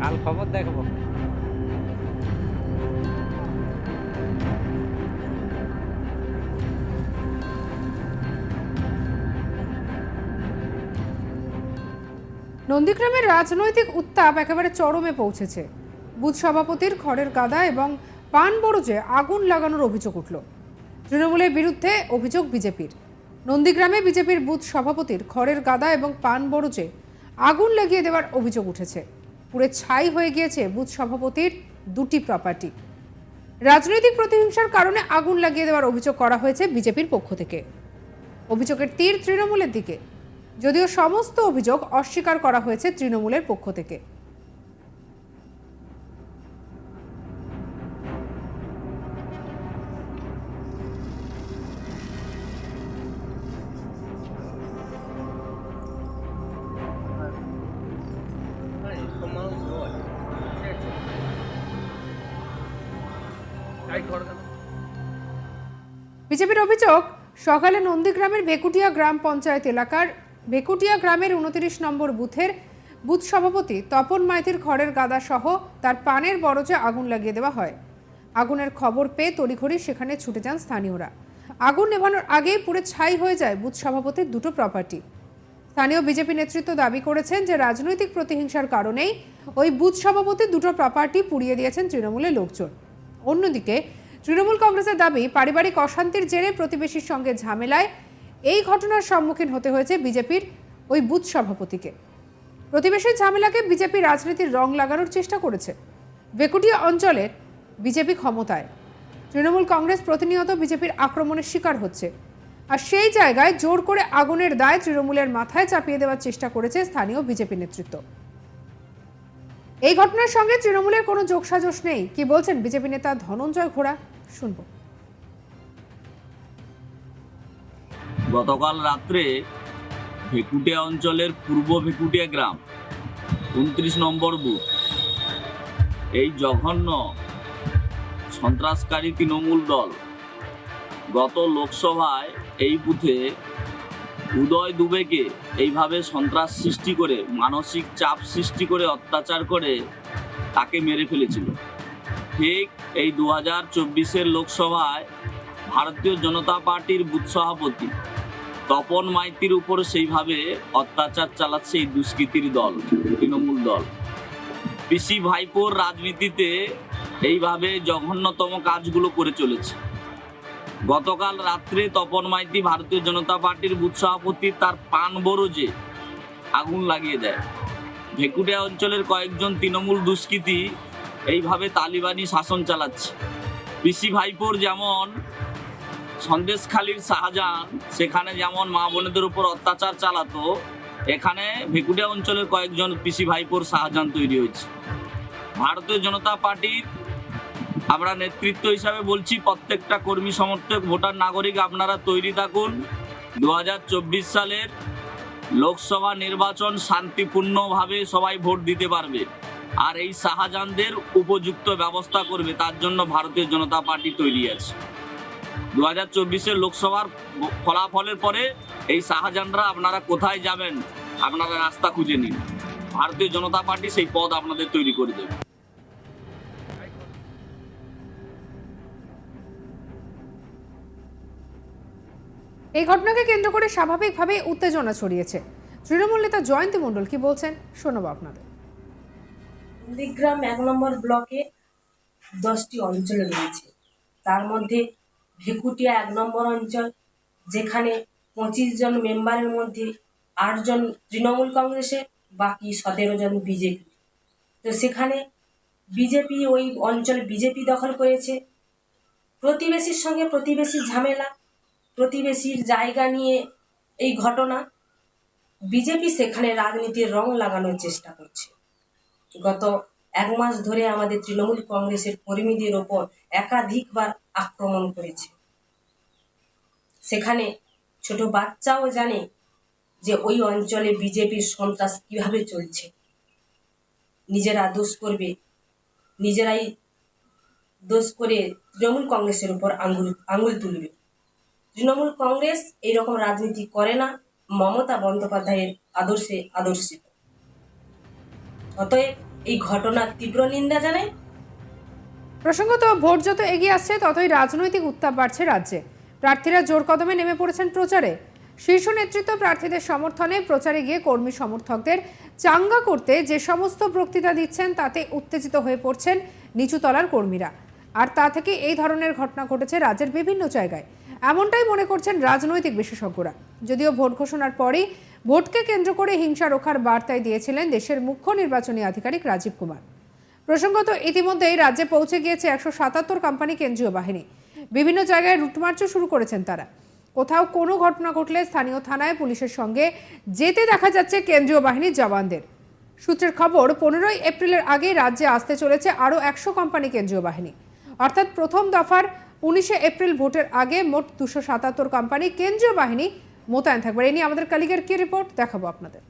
কাল খবর দেখব। নন্দীগ্রামের রাজনৈতিক উত্তাপ একেবারে চরমে পৌঁছেছে। বুথ সভাপতির খড়ের গাদা এবং পান বরজে আগুন লাগানোর অভিযোগ উঠল। তৃণমূলের বিরুদ্ধে অভিযোগ বিজেপির। নন্দীগ্রামে বিজেপির বুথ সভাপতির খড়ের গাদা এবং পান বরজে আগুন লাগিয়ে দেওয়ার অভিযোগ উঠেছে। পুরে ছাই হয়ে গিয়েছে বুথ সভাপতির দুটি প্রপার্টি রাজনৈতিক প্রতিহিংসার কারণে আগুন লাগিয়ে দেওয়ার অভিযোগ করা হয়েছে বিজেপির পক্ষ থেকে। অভিযোগের তীর তৃণমূলের দিকে। যদিও সমস্ত অভিযোগ অস্বীকার করা হয়েছে তৃণমূলের পক্ষ থেকে। বিজেপির অভিযোগ, সকালে নন্দীগ্রামের ভেকুটিয়া গ্রাম পঞ্চায়েত এলাকার ভেকুটিয়া গ্রামের উনত্রিশ নম্বর বুথের বুথ সভাপতি তপন মাইতির খড়ের গাদা সহ তার পানের বরজে আগুন লাগিয়ে দেওয়া হয়। আগুনের খবর পেয়ে তড়িঘড়ি সেখানে ছুটে যান স্থানীয়রা। আগুন নেভানোর আগেই পুরে ছাই হয়ে যায় বুথ সভাপতির দুটো প্রপার্টি স্থানীয় বিজেপি নেতৃত্ব দাবি করেছেন যে রাজনৈতিক প্রতিহিংসার কারণেই ওই বুথ সভাপতির দুটো প্রপার্টি পুড়িয়ে দিয়েছেন তৃণমূলের লোকজন। অন্যদিকে, তৃণমূল কংগ্রেসের দাবি, পারিবারিক অশান্তির জেরে প্রতিবেশীর সঙ্গে ঝামেলায় এই ঘটনার সম্মুখীন হতে হয়েছে বিজেপির ওই বুথ সভাপতিকে। প্রতিবেশীর ঝামেলাকে বিজেপি রাজনীতির রং লাগানোর চেষ্টা করেছে। বেকুটিয়া অঞ্চলের বিজেপি ক্ষমতায়। তৃণমূল কংগ্রেস প্রতিনিয়ত বিজেপির আক্রমণের শিকার হচ্ছে। আর সেই জায়গায় জোর করে আগুনের দায় তৃণমূলের মাথায় চাপিয়ে দেওয়ার চেষ্টা করেছে স্থানীয় বিজেপি নেতৃত্ব। এই ঘটনার সঙ্গে তৃণমূলের কোনো যোগসাজশ নেই। কি বলছেন বিজেপি নেতা ধনঞ্জয় ঘোড়া? শুনব। গতকাল রাত্রে ভেকুটিয়া অঞ্চলের পূর্ব ভেকুটিয়া গ্রাম, উনত্রিশ নম্বর বুথ, এই জঘন্য সন্ত্রাসকারী তৃণমূল দল গত লোকসভায় এই বুথে উদয় দুবেকে এইভাবে সন্ত্রাস সৃষ্টি করে, মানসিক চাপ সৃষ্টি করে, অত্যাচার করে তাকে মেরে ফেলেছিল। ঠিক এই দু হাজার চব্বিশের লোকসভায় ভারতীয় জনতা পার্টির বুথ সভাপতি তপন মাইতির উপর সেইভাবে অত্যাচার চালাচ্ছে এই দুষ্কৃতির দল, তৃণমূল দল। পিসি ভাইপোর রাজনীতিতে এইভাবে জঘন্যতম কাজগুলো করে চলেছে। গতকাল রাত্রে তপন মাইতি ভারতীয় জনতা পার্টির বুথ সভাপতি তার পান বরজে আগুন লাগিয়ে দেয়। ভেকুটিয়া অঞ্চলের কয়েকজন তৃণমূল দুষ্কৃতী এইভাবে তালিবানি শাসন চালাচ্ছে। পিসি ভাইপোর যেমন সন্দেশখালীর শাহজাহান, সেখানে যেমন মা বোনেদের উপর অত্যাচার চালাতো, এখানে ভেকুটিয়া অঞ্চলের কয়েকজন পিসি ভাইপোর শাহজাহান তৈরি হয়েছে। ভারতীয় জনতা পার্টির আমরা নেতৃত্ব হিসাবে বলছি, প্রত্যেকটা কর্মী সমর্থক, ভোটার, নাগরিক, আপনারা তৈরি থাকুন। দু হাজার চব্বিশ সালের লোকসভা নির্বাচন শান্তিপূর্ণভাবে সবাই ভোট দিতে পারবে আর এই শাহজাহানদের উপযুক্ত ব্যবস্থা করবে, তার জন্য ভারতীয় জনতা পার্টি তৈরি আছে। দু হাজার চব্বিশের লোকসভার ফলাফলের পরে এই শাহজাহানরা আপনারা কোথায় যাবেন, আপনারা রাস্তা খুঁজে নিন। ভারতীয় জনতা পার্টি সেই পদ আপনাদের তৈরি করে দেবে। এই ঘটনাকে কেন্দ্র করে স্বাভাবিকভাবে উত্তেজনা ছড়িয়েছে। তৃণমূল নেতা জয়ন্তী মণ্ডল কি বলছেন শোনাবো আপনাদের। নন্দীগ্রাম এক নম্বর ব্লকে দশটি অঞ্চল রয়েছে। তার মধ্যে ভেকুটিয়া এক নম্বর অঞ্চল, যেখানে পঁচিশ জন মেম্বারের মধ্যে আটজন তৃণমূল কংগ্রেসের, বাকি সতেরো জন বিজেপি। তো সেখানে বিজেপি ওই অঞ্চল বিজেপি দখল করেছে। প্রতিবেশীর সঙ্গে প্রতিবেশীর ঝামেলা প্রতিবেশীর জায়গা নিয়ে এই ঘটনা। বিজেপি সেখানে রাজনীতির রং লাগানোর চেষ্টা করছে। গত এক মাস ধরে আমাদের তৃণমূল কংগ্রেসের কর্মীদের ওপর একাধিকবার আক্রমণ করেছে। সেখানে ছোট বাচ্চাও জানে যে ওই অঞ্চলে বিজেপির সন্ত্রাস কীভাবে চলছে। নিজেরা দোষ করবে, নিজেরাই দোষ করে তৃণমূল কংগ্রেসের উপর আঙুল আঙুল তুলবে। তৃণমূল কংগ্রেস এইরকম রাজনীতি করে না, মমতা বন্দ্যোপাধ্যায়ের আদর্শে আদর্শিত। অতএব এই ঘটনার তীব্র নিন্দা জানাই। প্রসঙ্গত, ভোট যত এগিয়ে আসছে, ততই রাজনৈতিক উত্তাপ বাড়ছে রাজ্যে। প্রার্থীরা জোর কদমে নেমে পড়েছেন প্রচারে। শীর্ষ নেতৃত্ব প্রার্থীদের সমর্থনে প্রচারে গিয়ে কর্মী সমর্থকদের চাঙ্গা করতে যে সমস্ত বক্তৃতা দিচ্ছেন, তাতে উত্তেজিত হয়ে পড়ছেন নিচুতলার কর্মীরা। আর তা থেকে এই ধরনের ঘটনা ঘটেছে রাজ্যের বিভিন্ন জায়গায়। এমনটাই মনে করছেন রাজনৈতিক বিশেষজ্ঞরা। যদিও ভোট ঘোষণার পরই ভোটকে কেন্দ্র করে হিংসা রক্ষার বার্তায় দিয়েছিলেন দেশের মুখ্য নির্বাচনী আধিকারিক রাজীব কুমার। প্রসঙ্গত, ইতিমধ্যেই রাজ্যে পৌঁছে গিয়েছে একশো সাতাত্তর কোম্পানি কেন্দ্রীয় বাহিনী। বিভিন্ন জায়গায় রুটমার্চও শুরু করেছেন তারা। কোথাও কোনো ঘটনা ঘটলে স্থানীয় থানায় পুলিশের সঙ্গে যেতে দেখা যাচ্ছে কেন্দ্রীয় বাহিনীর জওয়ানদের। সূত্রের খবর, পনেরোই এপ্রিলের আগে রাজ্যে আসতে চলেছে আরও একশো কোম্পানি কেন্দ্রীয় বাহিনী। অর্থাৎ প্রথম দফার উনিশে এপ্রিল ভোটের আগে মোট দুশো সাতাত্তর কোম্পানি কেন্দ্রীয় বাহিনী মোতায়েন থাকবে। এ নিয়ে আমাদের কালিগের কি রিপোর্ট দেখাবো আপনাদের।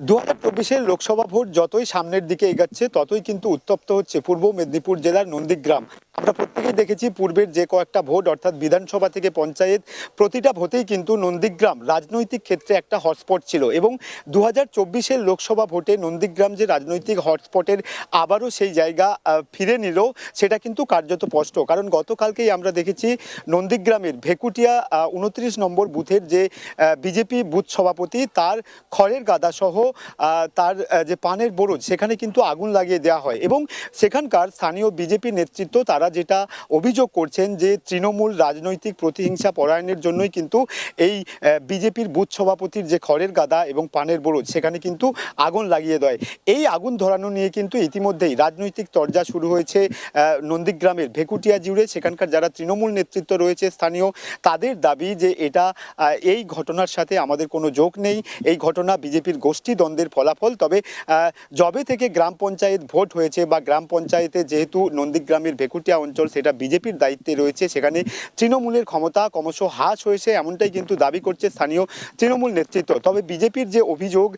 দু হাজার চব্বিশের লোকসভা ভোট যতই সামনের দিকে এগাচ্ছে, ততই কিন্তু উত্তপ্ত হচ্ছে পূর্ব মেদিনীপুর জেলার নন্দীগ্রাম। আমরা প্রত্যেকেই দেখেছি পূর্বের যে কয়েকটা ভোট, অর্থাৎ বিধানসভা থেকে পঞ্চায়েত, প্রতিটা ভোটেই কিন্তু নন্দীগ্রাম রাজনৈতিক ক্ষেত্রে একটা হটস্পট ছিল এবং দু হাজার লোকসভা ভোটে নন্দীগ্রাম যে রাজনৈতিক হটস্পটের আবারও সেই জায়গা ফিরে নিল, সেটা কিন্তু কার্যত স্পষ্ট। কারণ গতকালকেই আমরা দেখেছি নন্দীগ্রামের ভেকুটিয়া উনত্রিশ নম্বর বুথের যে বিজেপি বুথ সভাপতি, তার খড়ের গাদা সহ তার যে পানের বরজ, সেখানে কিন্তু আগুন লাগিয়ে দেওয়া হয় এবং সেখানকার স্থানীয় বিজেপি নেতৃত্ব তারা যেটা অভিযোগ করছেন যে তৃণমূল রাজনৈতিক প্রতিহিংসা পরায়ণের জন্যই কিন্তু এই বিজেপির বুথ সভাপতির যে খড়ের গাদা এবং পানের বরজ, সেখানে কিন্তু আগুন লাগিয়ে দেয়। এই আগুন ধরানো নিয়ে কিন্তু ইতিমধ্যেই রাজনৈতিক চর্চা শুরু হয়েছে নন্দীগ্রামের ভেকুটিয়া জুড়ে সেখানকার যারা তৃণমূল নেতৃত্ব রয়েছে স্থানীয়, তাদের দাবি যে এটা এই ঘটনার সাথে আমাদের কোনো যোগ নেই। এই ঘটনা বিজেপির গোষ্ঠী দ্বন্দ্বের ফলাফল। তবে যবে থেকে গ্রাম পঞ্চায়েত ভোট হয়েছে বা গ্রাম পঞ্চায়েতে যেহেতু নন্দীগ্রামের ভেকুটিয়া অঞ্চল সেটা বিজেপির দায়িত্বে রয়েছে। সেখানে তৃণমূলের ক্ষমতা ক্রমশ হ্রাস হয়েছে, এমনটাই কিন্তু দাবি করছে স্থানীয় তৃণমূল নেতৃত্ব। তবে বিজেপির যে অভিযোগ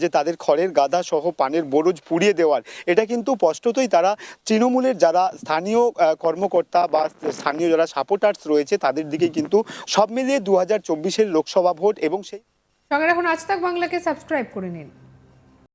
যে তাদের খড়ের গাদা সহ পানের বরজ পুড়িয়ে দেওয়ার, এটা কিন্তু স্পষ্টতই তারা তৃণমূলের যারা স্থানীয় কর্মকর্তা বা স্থানীয় যারা সাপোর্টার্স রয়েছে, তাদের দিকে কিন্তু সব মিলিয়ে দু হাজার চব্বিশের লোকসভা ভোট এবং সেই সঙ্গে রাখুন, আজ তাক বাংলাকে সাবস্ক্রাইব করে নিন।